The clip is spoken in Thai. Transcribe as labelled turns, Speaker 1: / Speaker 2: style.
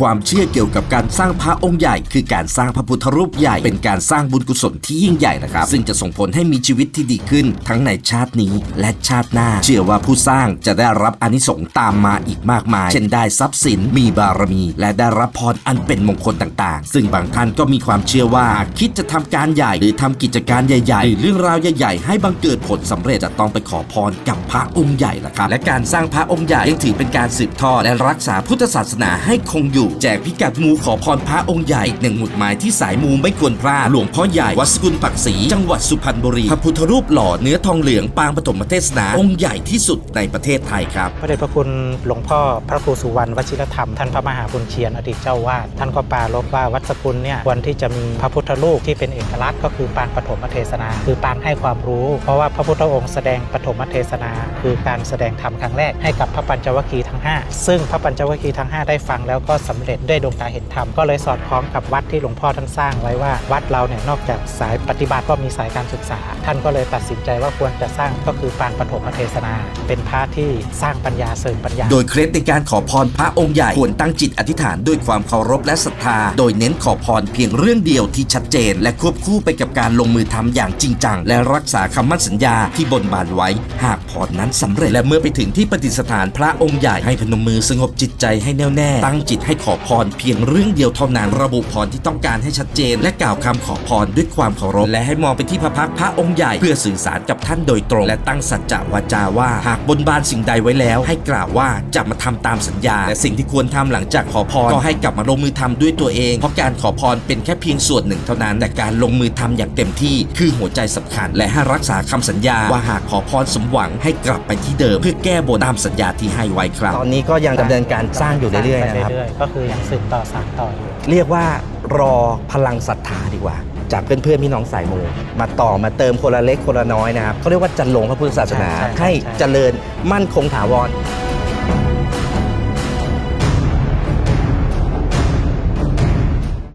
Speaker 1: ความเชื่อเกี่ยวกับการสร้างพระองค์ใหญ่ คือการสร้างพระพุทธรูปใหญ่ เป็นการสร้างบุญกุศลที่ยิ่งใหญ่นะครับ ซึ่งจะส่งผลให้มีชีวิตที่ดีขึ้น ทั้งในชาตินี้และชาติหน้า เชื่อว่าผู้สร้างจะได้รับอนิสงส์ตามมาอีกมากมาย เช่นได้ทรัพย์สินมีบารมี และได้รับพรอันเป็นมงคลต่างๆ ซึ่งบางท่านก็มีความเชื่อว่าคิดจะทำการใหญ่หรือทำกิจการใหญ่ๆหรือเรื่องราวใหญ่ๆ ให้บังเกิดผลสำเร็จจะต้องไปขอพรกับพระองค์ใหญ่ละครับและการสร้างพระองค์ใหญ่ยังถือเป็นการสืบทอดและรักษาพุทธศาสนาให้คงอยู่แจกพิกัดมูขอพรพระองค์ใหญ่หนึ่งหมุดหมายที่สายมูไม่ควรพลาดหลวงพ่อใหญ่วัดสกุลปักศรีจังหวัดสุพรรณบุรีพระพุทธรูปหล่อเนื้อทองเหลืองปางปฐมเทศนาองค์ใหญ่ที่สุดในประเทศไทยครับ
Speaker 2: พระเดชพระคุณหลวงพ่อพระครูสุวรรณวชิรธรรมท่านพระมหาบุญเชียนอดีตเจ้าวาดท่านก็ปารบว่าวัดสกุลเนี่ยควรที่จะมีพระพุทธรูปที่เป็นเอกลักษณ์ก็คือปางปฐมเทศนา คือปางให้ความรู้ เพราะว่าพระพุทธองค์แสดงปฐมเทศนา คือการแสดงธรรมครั้งแรกให้กับพระปัญจวัคคีย์ทั้ง 5 ซึ่งพระปัญจวัคคีย์ทั้ง 5 ได้ฟังแล้วก็สำเร็จด้วยดวงตาเห็นธรรมก็เลยสอดคล้องกับวัดที่หลวงพ่อท่านสร้างไว้ว่าวัดเราเนี่ยนอกจากสายปฏิบัติก็มีสายการศึกษา ท่านก็เลยตัดสินใจว่าควรจะสร้างก็คือปางปฐมเทศนา เป็นพระที่สร้างปัญญาเสริมปัญญา
Speaker 1: โดยเคล็ดในการขอพรพระองค์ใหญ่ควรตั้งจิตอธิษฐานด้วยความเคารพและศรัทธา โดยเน้นขอพรเพียงเรื่องเดียวที่ชัดเจน และควบคู่ไปกับการลงมือทำอย่างจริงจังและรักษาคำมั่นสัญญาที่บนบานไว้ หากพรนั้นสำเร็จและเมื่อไปถึงที่ประดิษฐานพระองค์ใหญ่ให้พนมมือสงบจิตใจให้แน่วแน่ตั้งจิตให้ขอพรเพียงเรื่องเดียวเท่านั้นระบุพรที่ต้องการให้ชัดเจน และกล่าวคำขอพรด้วยความเคารพและให้มองไปที่พระพักพระองค์ใหญ่เพื่อสื่อสารกับท่านโดยตรง และตั้งสัจจะวาจาว่า หากบนบานสิ่งใดไว้แล้ว ให้กล่าวว่าจะมาทำตามสัญญา และสิ่งที่ควรทำหลังจากขอพรก็ให้กลับมาลงมือทำด้วยตัวเอง เพราะการขอพรเป็นแค่เพียงส่วนหนึ่งเท่านั้น แต่การลงมือทำอย่างเต็มที่ คือหัวใจสำคัญ และให้รักษาคำสัญญาว่าหากขอพรสมหวังให้กลับไปที่เดิม เพื่อแก้บนตามสัญญาที่ให้ไว้ครับ
Speaker 3: ตอนนี้ก็ยังดำเนินการสร้างอยู่เรื่อยๆนะครับ
Speaker 2: เรื่อคือยังสืบต่อสานต่ออยู่
Speaker 3: เรียกว่ารอพลังศรัทธาดีกว่า จากเพื่อนๆพี่น้องสายมูมาต่อมาเติมคนละเล็กคนละน้อยนะครับเขาเรียกว่าจันลงพระพุทธศาสนา
Speaker 2: ใช่ใช่ใช่
Speaker 3: ให้เจริญมั่นคงถาวร